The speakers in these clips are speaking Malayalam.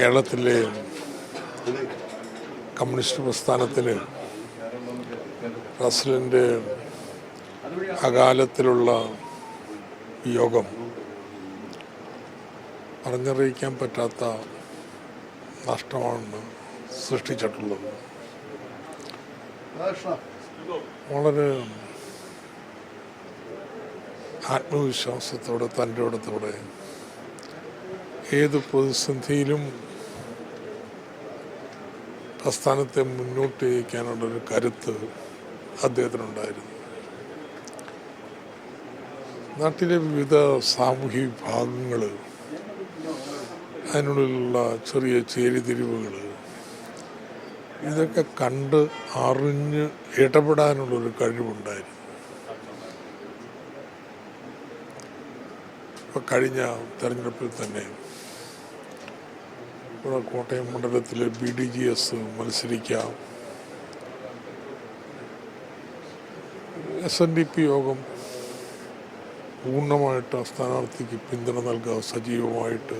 കേരളത്തിലെ കമ്മ്യൂണിസ്റ്റ് പ്രസ്ഥാനത്തിന് പ്രസിഡന്റ് അകാലത്തിലുള്ള യോഗം പറഞ്ഞറിയിക്കാൻ പറ്റാത്ത നഷ്ടമാണ് സൃഷ്ടിച്ചിട്ടുള്ളത്. വളരെ ആത്മവിശ്വാസത്തോടെ തന്റെ ഇടത്തോടെ ഏത് പ്രതിസന്ധിയിലും പ്രസ്ഥാനത്തെ മുന്നോട്ട് നയിക്കാനുള്ളൊരു കരുത്ത് അദ്ദേഹത്തിനുണ്ടായിരുന്നു. നാട്ടിലെ വിവിധ സാമൂഹ്യ വിഭാഗങ്ങൾ അതിനുള്ളിലുള്ള ചെറിയ ചേരിതിരിവുകൾ ഇതൊക്കെ കണ്ട് അറിഞ്ഞ് ഇടപെടാനുള്ളൊരു കഴിവുണ്ടായിരുന്നു. ഇപ്പം കഴിഞ്ഞ തെരഞ്ഞെടുപ്പിൽ തന്നെ കോട്ടയം മണ്ഡലത്തിലെ ബി ഡി ജി എസ് മത്സരിക്കാം. എസ് എൻ ഡി പി യോഗം പൂർണമായിട്ട് സ്ഥാനാർത്ഥിക്ക് പിന്തുണ നൽകുക സജീവമായിട്ട്.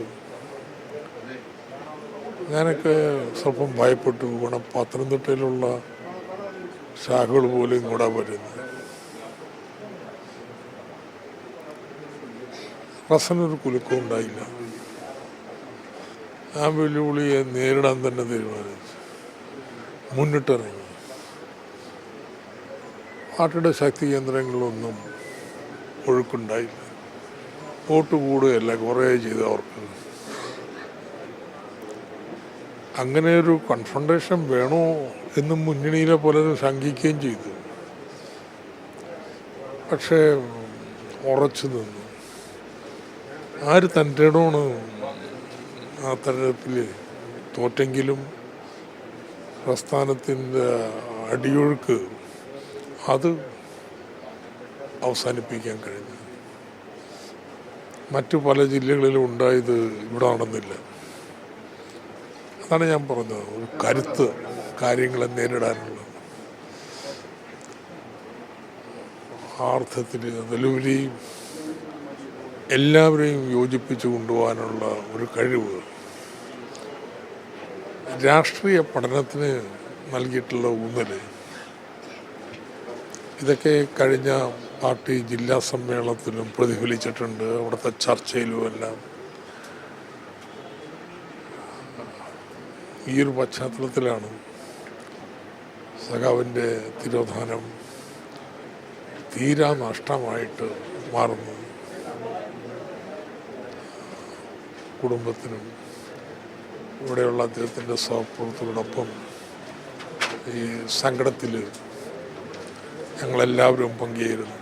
ഞാനൊക്കെ സ്വല്പം ഭയപ്പെട്ടു. വേണം പത്തനംതിട്ടയിലുള്ള ശാഖകൾ പോലും കൂടെ വരുന്നത്. റസനൊരു കുലുക്കം ഉണ്ടായില്ല. ആ വെല്ലുവിളിയെ നേരിടാൻ തന്നെ തീരുമാനിച്ചു. മുന്നിട്ടിറങ്ങി. പാർട്ടിയുടെ ശക്തി കേന്ദ്രങ്ങളൊന്നും ഒഴുക്കുണ്ടായില്ല. വോട്ട് കൂടുകയല്ല കുറേ ചെയ്ത് അവർക്ക്. അങ്ങനെ ഒരു കൺഫ്രണ്ടേഷൻ വേണോ എന്ന് മുന്നണിയിലെ പലരും ശങ്കിക്കുകയും ചെയ്തു. പക്ഷേ ഉറച്ചു നിന്നു. ആര് തന്റെ ഇടമാണ് ആ തെരഞ്ഞെടുപ്പിൽ തോറ്റെങ്കിലും പ്രസ്ഥാനത്തിന്റെ അടിയൊഴുക്ക് അത് അവസാനിപ്പിക്കാൻ കഴിഞ്ഞു. മറ്റു പല ജില്ലകളിലും ഉണ്ടായത് ഇവിടെ നടന്നില്ല. അതാണ് ഞാൻ പറഞ്ഞത്. ഒരു കരുത്ത് കാര്യങ്ങളെ നേരിടാനുള്ള ആർത്ഥത്തിൽ വെല്ലുവിളിയും എല്ലാവരെയും യോജിപ്പിച്ചു കൊണ്ടുപോകാനുള്ള ഒരു കഴിവ് രാഷ്ട്രീയ പഠനത്തിന് നൽകിയിട്ടുള്ള ഊന്നൽ ഇതൊക്കെ കഴിഞ്ഞ പാർട്ടി ജില്ലാ സമ്മേളനത്തിലും പ്രതിഫലിച്ചിട്ടുണ്ട്. അവിടുത്തെ ചർച്ചയിലും എല്ലാം. ഈ ഒരു പശ്ചാത്തലത്തിലാണ് സഖാവിന്റെ തിരോധാനം തീരാ നഷ്ടമായിട്ട് മാറുന്നു കുടുംബത്തിനും ഇവിടെയുള്ള അദ്ദേഹത്തിന്റെ സഹപ്രവർത്തകരോടൊപ്പം ഈ സങ്കടത്തിൽ ഞങ്ങളെല്ലാവരും പങ്കുചേരുന്നു.